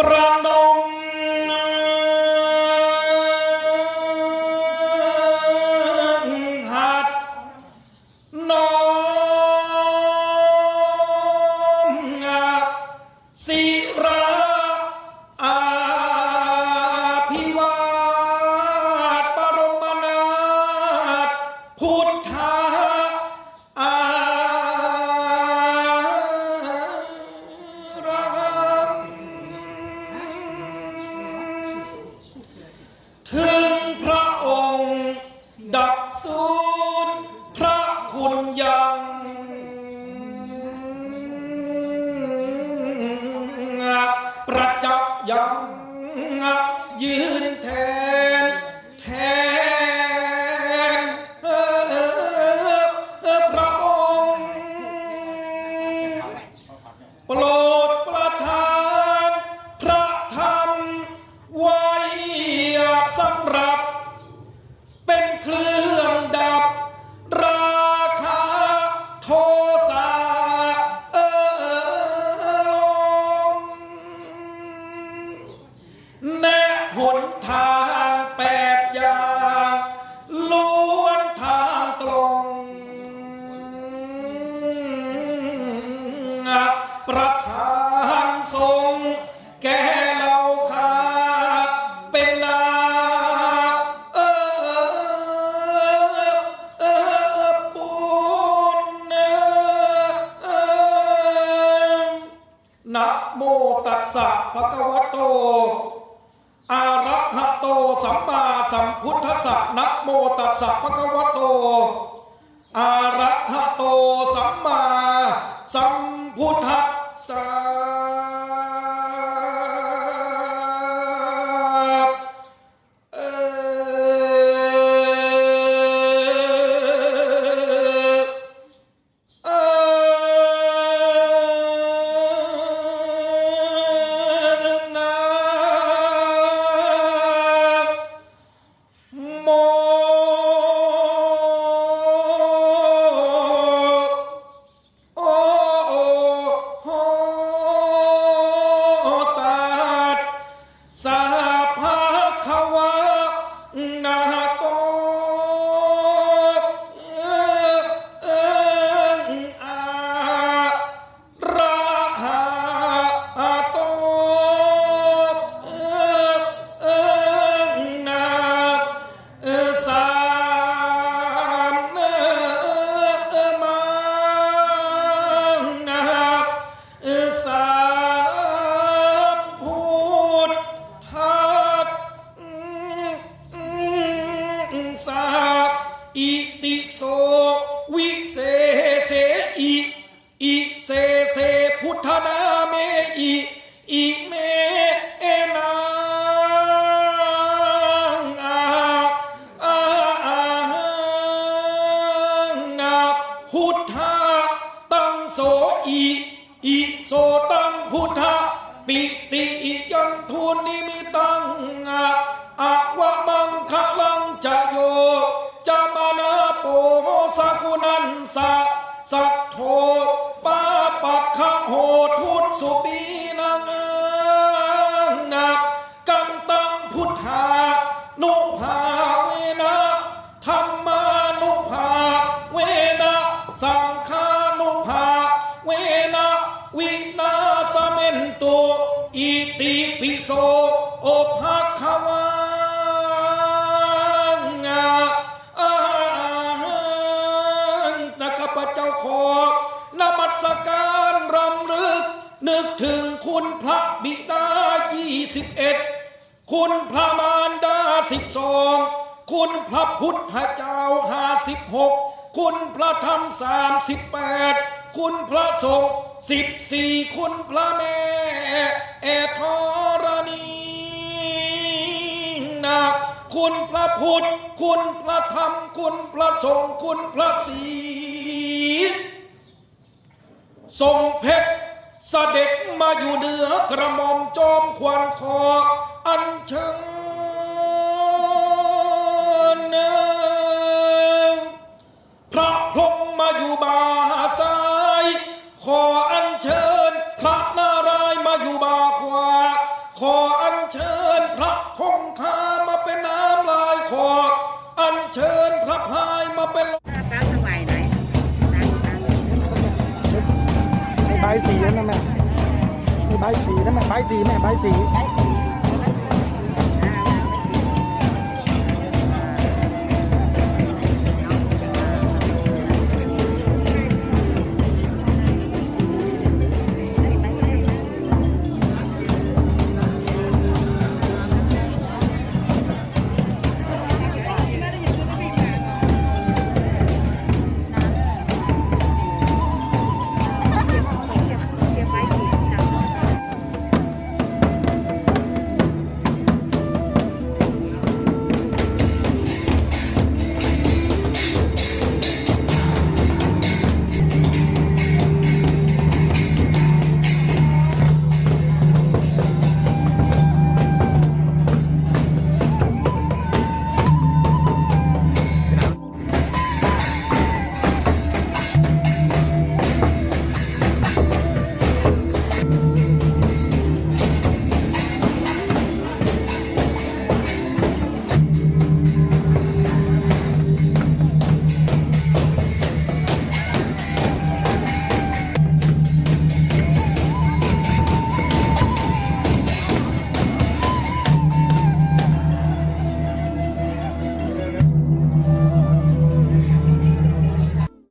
ประน ดั ประธานทรงแก่เราขาเป็นนาเออเออปุณเออนะโมตัสสะภะคะวะโตอะระหะโตสัมมาสัมพุทธัสสะนะโมตัสสะภะคะวะโตอะระหะโตสัมมาสัมพุทธะ เตังอาอาวะมังคะลังจะโยจามานาโปสกุนันสะสัทโทปาปัคคะโหทุตสุปีนังนากัมตังพุทธานุภาเวนะธรรมานุภาเวนะสังฆานุภาเวนะวินาสเมนตุอิติปิโส ขอนมัสการรำลึก นึกถึงคุณพระบิดายี่สิบเอ็ดคุณพระมารดาสิบสองคุณพระพุทธเจ้าห้าสิบหกคุณพระธรรมสามสิบแปดคุณพระสงฆ์สิบสี่คุณพระแม่แอทรณีนาคุณพระพุทธ คุณพระธรรม คุณพระสงฆ์ คุณพระศี ทรงเพชรเสด็จมาอยู่เหนือกระหม่อมจอมควันคอ นั่นแม่มีใบสีนั่นแม่ใบสีแม่ใบสี